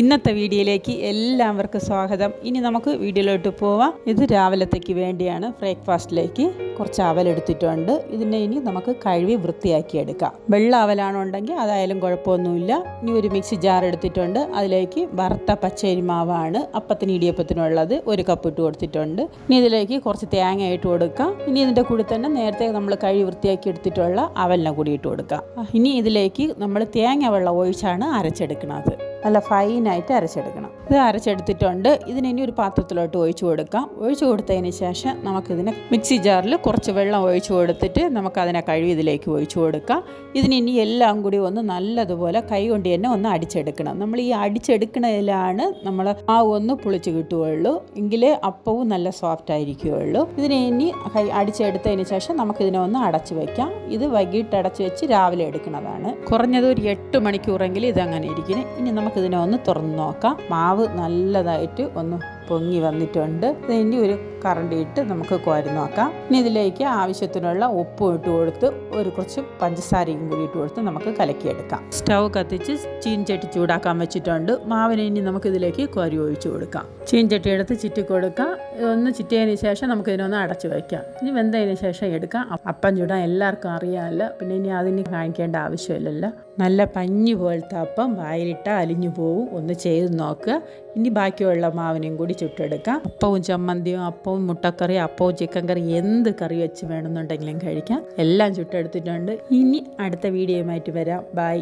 ഇന്നത്തെ വീഡിയോയിലേക്ക് എല്ലാവർക്കും സ്വാഗതം. ഇനി നമുക്ക് വീഡിയോയിലോട്ട് പോവാം. ഇത് രാവിലത്തേക്ക് വേണ്ടിയാണ് ബ്രേക്ക്ഫാസ്റ്റിലേക്ക് കുറച്ച് അവലെടുത്തിട്ടുണ്ട് ഇതിനെ ഇനി നമുക്ക് കഴുകി വൃത്തിയാക്കി എടുക്കാം. വെള്ള അവലാണുണ്ടെങ്കിൽ അതായാലും കുഴപ്പമൊന്നുമില്ല. ഇനി ഒരു മിക്സി ജാർ എടുത്തിട്ടുണ്ട്. അതിലേക്ക് വറുത്ത പച്ചരി മാവാണ് അപ്പത്തിന് ഇടിയപ്പത്തിനുള്ളത് ഒരു കപ്പ് ഇട്ട് കൊടുത്തിട്ടുണ്ട്. ഇനി ഇതിലേക്ക് കുറച്ച് തേങ്ങ ഇട്ട് കൊടുക്കാം. ഇനി ഇതിന്റെ കൂടെ തന്നെ നേരത്തെ നമ്മൾ കഴുകി വൃത്തിയാക്കി എടുത്തിട്ടുള്ള അവലിനെ കൂടി ഇട്ട് കൊടുക്കാം. ഇനി ഇതിലേക്ക് നമ്മൾ തേങ്ങ വെള്ളം ഒഴിച്ചാണ് അരച്ചെടുക്കുന്നത്. നല്ല ഫൈനായിട്ട് അരച്ചെടുക്കണം. ഇത് അരച്ചെടുത്തിട്ടുണ്ട്. ഇതിന് ഒരു പാത്രത്തിലോട്ട് ഒഴിച്ചു കൊടുക്കാം. ഒഴിച്ചു കൊടുത്തതിന് ശേഷം നമുക്കിതിനെ മിക്സി ജാറിൽ കുറച്ച് വെള്ളം ഒഴിച്ചു കൊടുത്തിട്ട് നമുക്കതിനെ കഴുകി ഇതിലേക്ക് ഒഴിച്ചു കൊടുക്കാം. ഇതിന് എല്ലാം കൂടി ഒന്ന് നല്ലതുപോലെ കൈ കൊണ്ട് തന്നെ ഒന്ന് അടിച്ചെടുക്കണം. നമ്മൾ ഈ അടിച്ചെടുക്കണതിലാണ് നമ്മൾ ആ ഒന്ന് പുളിച്ച് കിട്ടുകയുള്ളൂ. എങ്കിലേ അപ്പവും നല്ല സോഫ്റ്റ് ആയിരിക്കുകയുള്ളൂ. ഇതിനെ ഇനി കൈ അടിച്ചെടുത്തതിന് ശേഷം നമുക്കിതിനെ ഒന്ന് അടച്ചു വയ്ക്കാം ഇത് വൈകിട്ട് അടച്ചു വെച്ച് രാവിലെ എടുക്കുന്നതാണ്. കുറഞ്ഞത് ഒരു എട്ട് മണിക്കൂറെങ്കിലും ഇതങ്ങനെ ഇരിക്കണം ഇനി നമുക്കിതിനെ ഒന്ന് തുറന്ന് നോക്കാം. മാവ് നല്ലതായിട്ട് ഒന്ന് പൊങ്ങി വന്നിട്ടുണ്ട്. ഇനി ഒരു കറണ്ടി ഇട്ട് നമുക്ക് കോരി നോക്കാം. ഇനി ഇതിലേക്ക് ആവശ്യത്തിനുള്ള ഉപ്പും ഇട്ട് കൊടുത്ത് ഒരു കുറച്ച് പഞ്ചസാരയും കൂടി ഇട്ട് കൊടുത്ത് നമുക്ക് കലക്കിയെടുക്കാം. സ്റ്റൗ കത്തിച്ച് ചീൻചട്ടി ചൂടാക്കാൻ വെച്ചിട്ടുണ്ട്. മാവിനെ ഇനി നമുക്ക് ഇതിലേക്ക് കോരി ഒഴിച്ചു കൊടുക്കാം. ചീൻചട്ടി എടുത്ത് ചിറ്റി കൊടുക്കാം. ഒന്ന് ചിറ്റിയതിന് ശേഷം നമുക്ക് ഇതിനൊന്ന് അടച്ചു വയ്ക്കാം ഇനി വെന്തതിന് ശേഷം എടുക്കാം. അപ്പം ചൂടാൻ എല്ലാവർക്കും അറിയാമല്ലോ. പിന്നെ ഇനി അതിന് കാണിക്കേണ്ട ആവശ്യമില്ലല്ലോ. നല്ല പഞ്ഞി പോലത്തെ അപ്പം വായിലിട്ട അലിഞ്ഞു പോവും. ഒന്ന് ചെയ്ത് നോക്കുക. ഇനി ബാക്കിയുള്ള മാവിനെയും കൂടി ചുട്ടെടുക്കാം. അപ്പവും ചമ്മന്തിയും അപ്പവും മുട്ടക്കറി അപ്പവും ചിക്കൻ കറി എന്ത് കറി വെച്ച് വേണമെന്നുണ്ടെങ്കിലും കഴിക്കാം. എല്ലാം ചുട്ടെടുത്തിട്ടുണ്ട്. ഇനി അടുത്ത വീഡിയോയുമായിട്ട് വരാം. ബൈ